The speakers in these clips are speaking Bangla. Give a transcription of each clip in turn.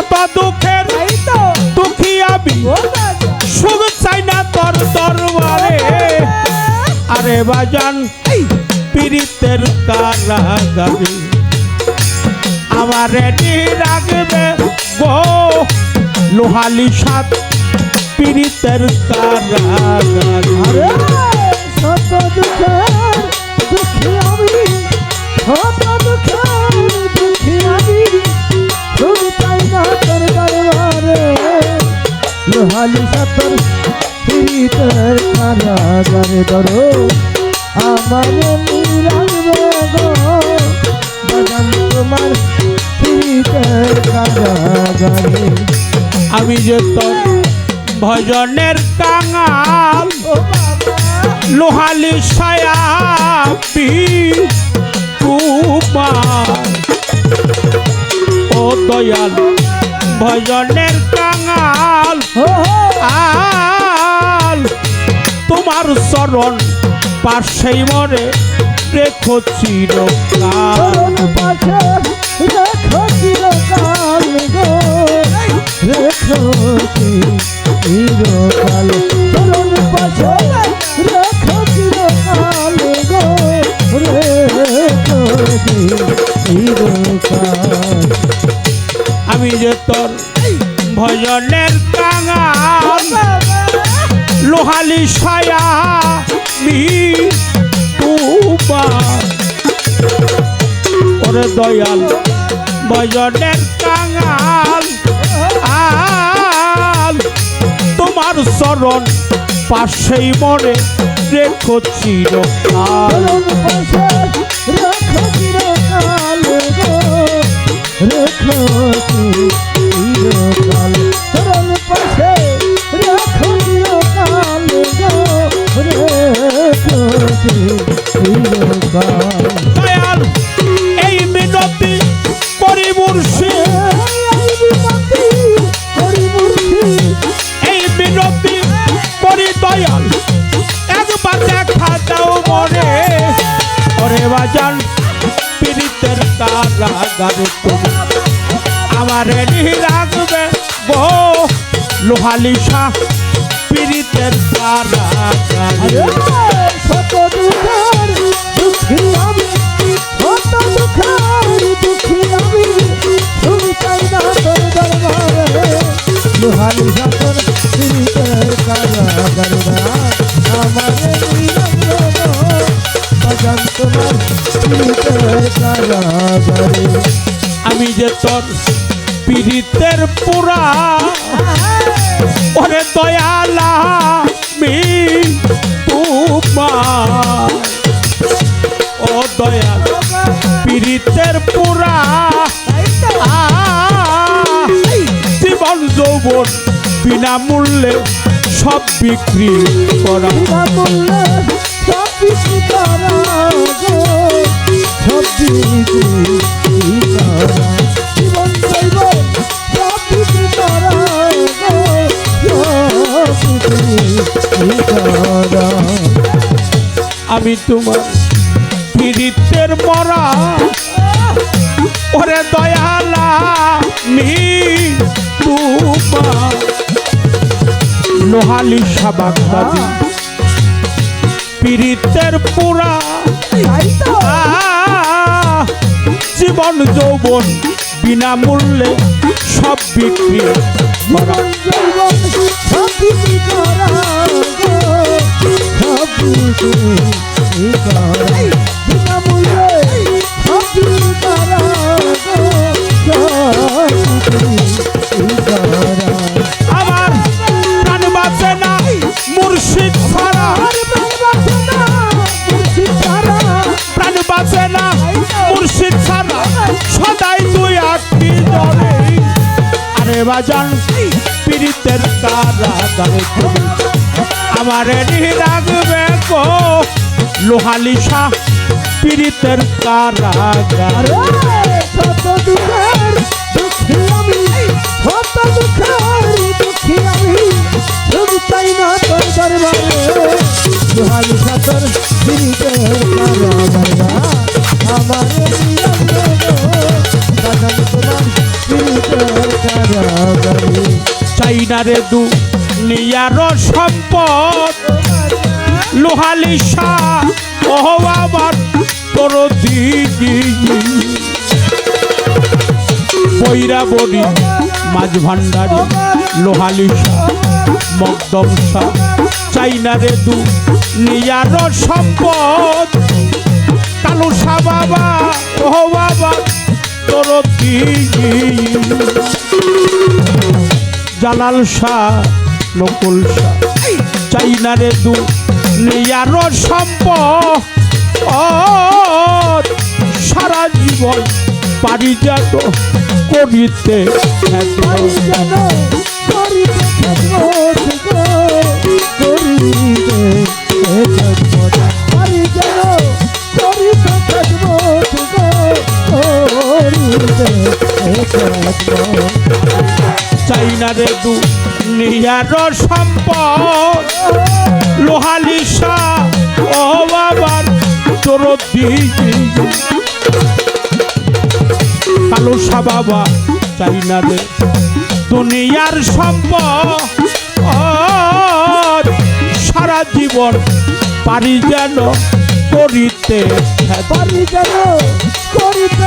কত দুঃখের এই দুঃখী আমি। ও চাই না তোর দরবারে। আরে বাজান পীড়িতের কারাগারে। আমারে রাখবে গো লোহালি সাত পীড়িতের কারাগারে। শত দুঃখের দুঃখী লোহালি সাতর কারাগারে ধরো। আমার গো তোমার কারাগারে। আমি যে তোর ভজনের কাঙাল লোহালি ছায়া কুমার। ও দয়াল ভজনের কাঙাল। হো আল তোমার চরণ পাশেই মরে রেখো চিরকাল। পাশে রেখো চিরকাল গো। রেখো চিরকাল। চরণ পাশে রেখো চিরকাল গো। রেখো চিরকাল। আমি যে তোর ভজনের লোহালি ছায়া মি ওরে দয়াল বজনের কাঙাল আল। তোমার চরণ পাশেই মনে রেখো চিরকাল। কারাগারে তুমি আমারে রাখবে গো লোহালি শাহ পীড়িতের কারাগারে শত দুঃখের দুঃখী আমি যে তোর পীড়িতের পুরা, ওরে দয়ালা মি তোমার ও দয়াল, পীড়িতের পুরা, জীবন যৌবন বিনামূল্যে সব বিক্রি করা। সব বিক্রি করা সব বিক্রি আমি তোমার পীড়িতের মরা। ওরে দয়ালা মি তোমার। লোহালি সাবাক দাদি পীড়িতের? আহ, জীবন যৌবন বিনামূল্যে সব বিক্রি করা। সব বিক্রি করা। বাজান পীড়িতের কারাগারে তুমি আমারে রাখবে কো লোহালি শাহ পীড়িতের কারাগার আমার নিরঞ্জন, বাজান তোমার ফিরিতের কারাগারে। চাইনা রে দু নিয়ার সম্পদ লোহালিশা ও আবার তোর দিদি বৈরা বড়ি মাঝ ভান্ডারি লোহালিশা মকদমসা চাইনা রে দু নিয়ার সম্পদ কালুসা বাবা ও বাবা জালাল শাহ নকুল শাহ। চাইনারে দু নেয়ার সম্পদ। সারা জীবন পারি যেত করিতে করিতে খেদমত। চাইনারে দু নেয়ার সম্পদ। লোহালিশা ও বাবার তোর কালো সা বাবা চাইনারে দুনিয়ার সম্পদ। সারা জীবন পারি যেন করিতে পারি যেন করিতে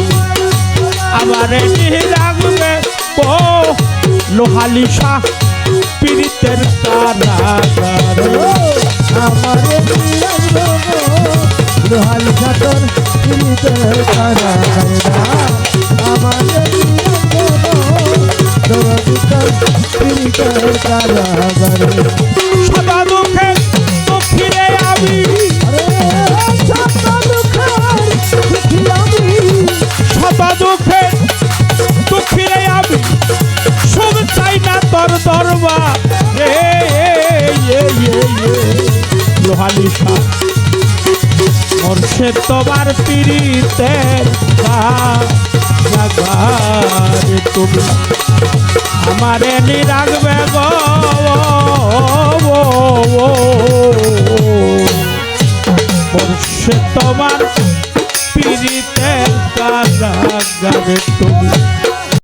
আবার রাখবে ও লোহালিশা পীড়িতের কারাগার আমার লোহাল কারা আমার পিড়িতের কারা দরবার। রে লোহালিশা মরছে তোমার পীড়িতের তুমি। আমারে নি রাখবে গো মরছে তোমার পীড়িতের কারাগারে তুমি।